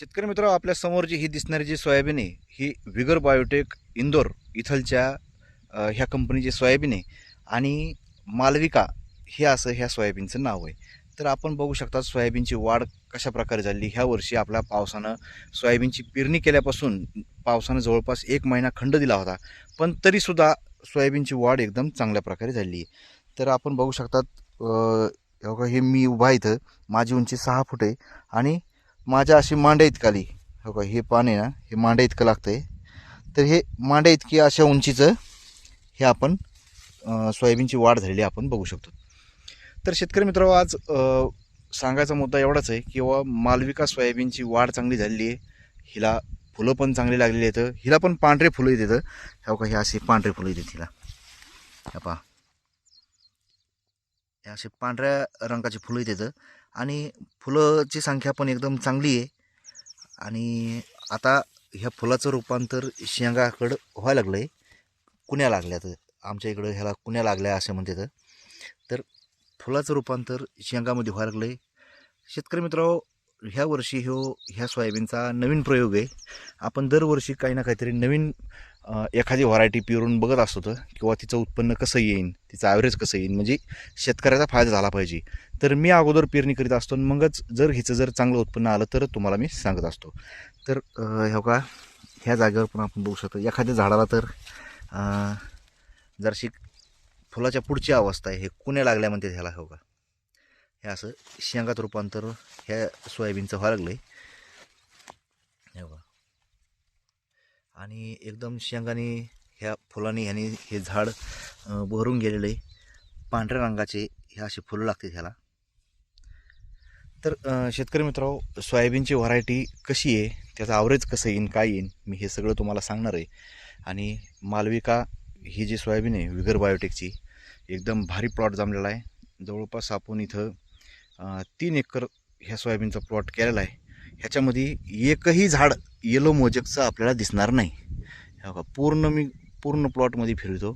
शेतकरी मित्र आपल्यासमोर जी ही दिसणारी जी सोयाबीन आहे ही विगर बायोटेक इंदोर इथलच्या ह्या कंपनीची सोयाबीन आहे आणि मालविका हे असं ह्या सोयाबीनचं नाव आहे. तर आपण बघू शकता सोयाबीनची वाढ कशा प्रकारे झाली. ह्या वर्षी आपल्या पावसानं सोयाबीनची पेरणी केल्यापासून पावसानं जवळपास एक महिना खंड दिला होता पण तरीसुद्धा सोयाबीनची वाढ एकदम चांगल्या प्रकारे झाली आहे. तर आपण बघू शकतात हे मी उभा इथं माझी उंची सहा फूट आहे आणि माझ्या अशी मांड्या इतकाली हो का हे पाणी ना हे मांड्या इतकं लागतंय. तर हे मांड्या इतकी अशा उंचीचं हे आपण सोयाबीनची वाढ झालेली आपण बघू शकतो. तर शेतकरी मित्र आज सांगायचा मुद्दा एवढाच आहे की बाबा मालविका सोयाबीनची वाढ चांगली झालेली आहे. हिला फुलं पण चांगली लागलेली आहेत. हिला पण पांढरे फुलं येतात. हो का हे असे पांढरे फुलं येतात हिला. ह्या पहा. हे असे पांढऱ्या रंगाची फुलं येतात. आणि फुलाची संख्या पण एकदम चांगली आहे. आणि आता ह्या फुलाचं रूपांतर शेंगाकडं व्हायला लागलं आहे कुण्या लागल्यात? आमच्या इकडं ह्याला कुण्या लागल्या असं म्हणतात. तर फुलाचं रूपांतर शेंगामध्ये व्हायला लागलं आहे शेतकरी मित्रांनो ह्या वर्षी ह्यो ह्या सोयाबीनचा नवीन प्रयोग आहे. आपण दरवर्षी काही ना काहीतरी नवीन एखादी व्हरायटी पिरून बघत असतो तर किंवा तिचं उत्पन्न कसं येईन तिचं ॲव्हरेज कसं येईन म्हणजे शेतकऱ्याचा फायदा झाला पाहिजे. तर मी अगोदर पेरणी करीत असतो आणि मगच जर हिचं जर चांगलं उत्पन्न आलं तर तुम्हाला मी सांगत असतो. तर हो का ह्या जागेवर पण आपण बघू शकतो. एखाद्या झाडाला तर जरशी फुलाच्या पुढची अवस्था आहे. हे कुण्या लागल्या म्हणते ह्याला हो का हे असं शेंगात रूपांतर ह्या सोयाबीनचं व्हायला लागलं आहे बघा. आणि एकदम शेंगाने ह्या फुलांनी ह्याने हे झाड भरून बहरून गेलेलं आहे पांढऱ्या रंगाचे हे असे फुलं लागते ह्याला. तर शेतकरी मित्रांनो सोयाबीनची व्हरायटी कशी आहे? त्याचं आवरेज कसं येईन काय येईन? मी हे सगळं तुम्हाला सांगणार आहे. आणि मालविका ही जी सोयाबीन आहे विगर बायोटेकची एकदम भारी प्लॉट जमलेला आहे. जवळपास आपण इथं तीन एकर ह्या सोयाबीनचा प्लॉट केलेला आहे. ह्याच्यामध्ये एकही झाड येलो मोजेकचं आपल्याला दिसणार नाही. हे बघा पूर्ण मी पूर्ण प्लॉटमध्ये फिरतो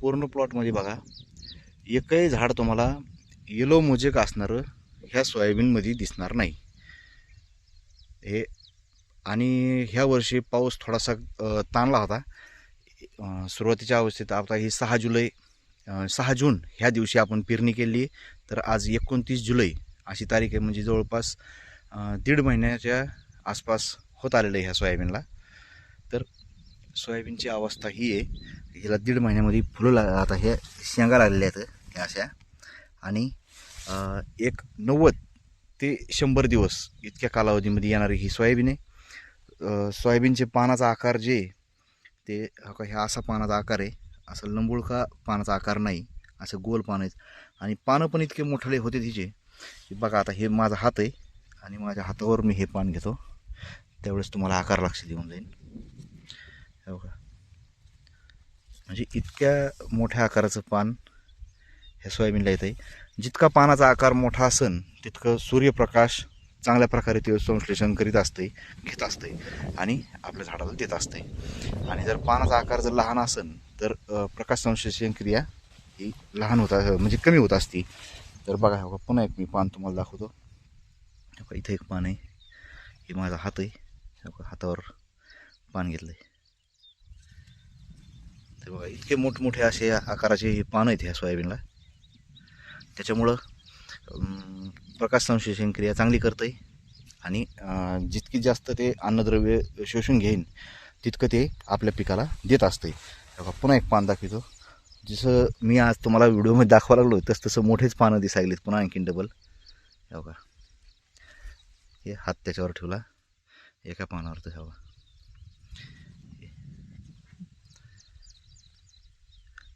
पूर्ण प्लॉटमध्ये बघा एकही झाड तुम्हाला येलो मोजेक असणारं ह्या सोयाबीनमध्ये दिसणार नाही. हे आणि ह्या वर्षी पाऊस थोडासा ताणला होता. सुरुवातीच्या अवस्थेत आता ही सहा जुलै सहा जून ह्या दिवशी आपण पेरणी केली. तर आज एकोणतीस जुलै अशी तारीख आहे. म्हणजे जवळपास दीड महिन्याच्या आसपास होत आलेलं आहे ह्या सोयाबीनला. तर सोयाबीनची अवस्था ही आहे. हिला दीड महिन्यामध्ये फुलं ला आता हे शेंगा लागलेल्या आहेत ह्या अशा. आणि एक नव्वद ते शंभर दिवस इतक्या कालावधीमध्ये येणारी ही सोयाबीन आहे. सोयाबीनचे पानाचा आकार जे ते हा का ह्या असा पानाचा आकार आहे. असं लंबुळका पानाचा आकार नाही असं गोल पान आहेत. आणि पानं पण इतके मोठले होते तिचे की बघा आता हे माझा हात आहे आणि माझ्या हातावर मी हे पान घेतो. त्यावेळेस तुम्हाला आकार लक्षात येऊन जाईल. हे बघा. म्हणजे इतक्या मोठ्या आकाराचं पान हे सोयाबीनला येतं आहे जितका पानाचा आकार मोठा असेल तितकं सूर्यप्रकाश चांगल्या प्रकारे ते संश्लेषण करीत असते घेत असते आणि आपल्या झाडाला देत असते आणि जर पानाचा आकार जर लहान असेल तर प्रकाश संश्लेषण क्रिया ही लहान होता म्हणजे कमी होत असते. तर बघा हे बघा, पुन्हा एक मी पान तुम्हाला दाखवतो. इथं एक पान आहे. हे माझा हात आहे. हातावर पान घेतलं आहे ते बघा इतके मोठमोठे असे आकाराचे हे पानं आहेत ह्या सोयाबीनला. त्याच्यामुळं प्रकाश संश्लेषण क्रिया चांगली करतं आहे आणि जितकी जास्त ते अन्नद्रव्य शोषून घेईन तितकं ते आपल्या पिकाला देत असते बघा पुन्हा एक पान दाखवतो. जसं मी आज तुम्हाला व्हिडिओमध्ये दाखवा लागलो तसं तसं मोठेच पानं दिसायलेत पुन्हा आणखीन डबल बघा. हे हात त्याच्यावर ठेवला. एका पानावर तर हवा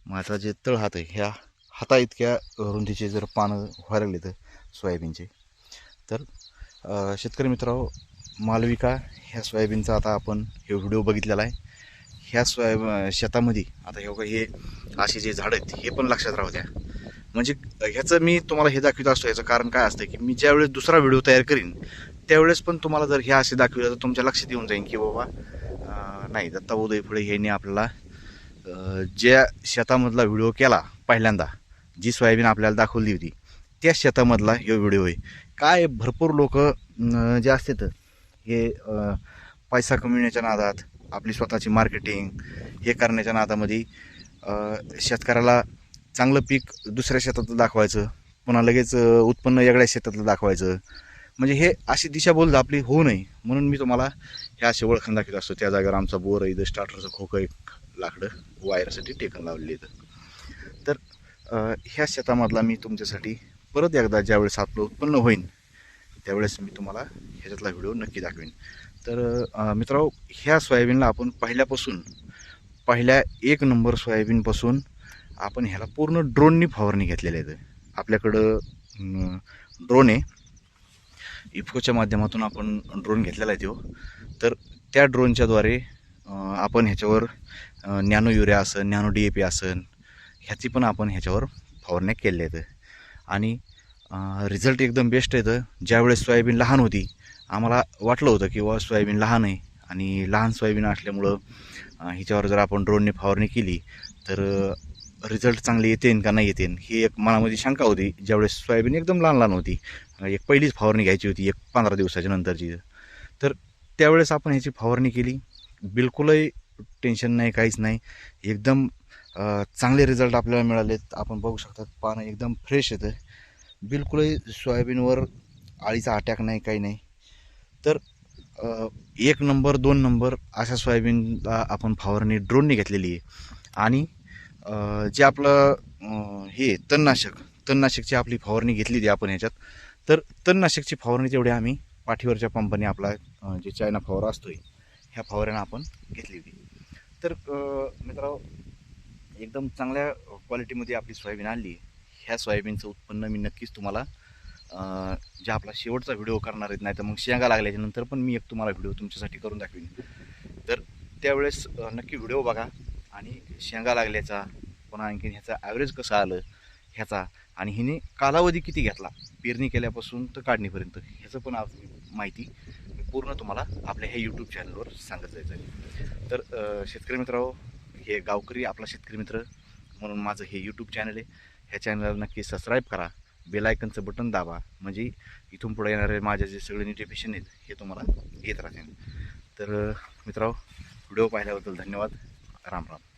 माझा जे तळ हात आहे ह्या हाता इतक्या रुंदीचे जर पानं व्हायला लागले तर सोयाबीनचे. तर शेतकरी मित्रांनो मालविका ह्या सोयाबीनचा आता आपण हे व्हिडिओ बघितलेला आहे. ह्या सोया शेतामध्ये. आता हे बघा हे असे जे झाडं आहेत हे पण लक्षात राहू द्या. म्हणजे ह्याचं मी तुम्हाला हे दाखवित असतो याचं कारण काय असतं की मी ज्यावेळेस दुसरा व्हिडिओ तयार करीन त्यावेळेस पण तुम्हाला जर हे असे दाखविलं तर तुमच्या लक्षात येऊन जाईल की बाबा नाही दत्ता उदय फुले ह्यांनी आपल्याला ज्या शेतामधला व्हिडिओ केला पहिल्यांदा जी सोयाबीन आपल्याला दाखवली होती त्या शेतामधला हे व्हिडिओ आहे. काय भरपूर लोक जे असतात हे पैसा कमविण्याच्या नादात आपली स्वतःची मार्केटिंग हे करण्याच्या नादामध्ये शेतकऱ्याला चांगलं पीक दुसऱ्या शेतातलं दाखवायचं पुन्हा लगेच उत्पन्न वेगळ्या शेतातलं दाखवायचं. म्हणजे हे अशी दिशाभूल आपली होऊ नये म्हणून मी तुम्हाला ह्या असे ओळखण दाखवत. असतो त्या जागेवर आमचा बोर आहे इथं स्टार्टरचं खोकं एक लाकडं वायरसाठी टेकन लावलेलं इथं तर ह्या शेतामधला मी तुमच्यासाठी परत एकदा ज्यावेळेस आपलं उत्पन्न होईल त्यावेळेस मी तुम्हाला ह्याच्यातला व्हिडिओ नक्की दाखवेन. तर मित्रांनो ह्या सोयाबीनला आपण पहिल्यापासून पहिल्या एक नंबर सोयाबीनपासून आपण ह्याला पूर्ण ड्रोननी फवारणी घेतलेली आहे. आपल्याकडं ड्रोन आहे. इफकोच्या माध्यमातून आपण ड्रोन घेतलेला आहे तो. तर त्या ड्रोनच्याद्वारे आपण ह्याच्यावर नॅनो युरिया असन नॅनो डी ए पी असन ह्याची पण आपण ह्याच्यावर फवारण्या केलेल्या आहेत. आणि रिझल्ट एकदम बेस्ट येतं ज्यावेळेस सोयाबीन लहान होती आम्हाला वाटलं होतं की वा सोयाबीन लहान आहे. आणि लहान सोयाबीन असल्यामुळं हिच्यावर जर आपण ड्रोनने फवारणी केली तर रिझल्ट चांगले येतेन का नाही येतेन ही एक मनामध्ये शंका होती. ज्यावेळेस सोयाबीन एकदम लहान लहान होती एक पहिलीच फवारणी घ्यायची होती एक पंधरा दिवसाच्या नंतरची. तर त्यावेळेस आपण ह्याची फवारणी केली. बिलकुलही टेन्शन नाही काहीच नाही. एकदम चांगले रिझल्ट आपल्याला मिळालेत. आपण बघू शकतात पानं एकदम फ्रेश येतं बिलकुलही सोयाबीनवर आळीचा अटॅक नाही काही नाही. तर एक नंबर दोन नंबर अशा सोयाबीनला आपण फवारणी ड्रोनने घेतलेली आहे. आणि जे आपलं हे तणनाशक तणनाशकची आपली फवारणी घेतली होती आपण ह्याच्यात तर तणनाशकची फवारणी तेवढी आम्ही पाठीवरच्या पंपाने आपला जे चायना फवारा असतोय ह्या फवाऱ्यानं आपण घेतली होती तर मित्रांनो एकदम चांगल्या क्वालिटीमध्ये आपली सोयाबीन आली ह्या सोयाबीनचं उत्पन्न मी नक्कीच तुम्हाला जे आपला शेवटचा व्हिडिओ करणार आहेत नाही तर मग शेंगा लागल्याच्या नंतर पण मी एक तुम्हाला व्हिडिओ तुमच्यासाठी करून दाखवीन. तर त्यावेळेस नक्की व्हिडिओ बघा आणि शेंगा लागल्याचा पुन्हा आणखीन ह्याचा ॲव्हरेज कसं आलं ह्याचा आणि हिने कालावधी किती घेतला पेरणी केल्यापासून तर काढणीपर्यंत ह्याचं पण आज माहिती मी पूर्ण तुम्हाला आपल्या ह्या यूट्यूब चॅनलवर सांगत जायचं आहे तर शेतकरी मित्रांनो हे गावकरी आपला शेतकरी मित्र म्हणून माझं हे यूट्यूब चॅनल आहे. ह्या चॅनलला नक्की सबस्क्राईब करा. बेलायकनचं बटन दाबा. म्हणजे इथून पुढे येणारे माझे जे सगळे नोटिफिकेशन आहेत हे तुम्हाला येत राहतील. तर मित्रांनो व्हिडिओ पाहिल्याबद्दल धन्यवाद. राम राम.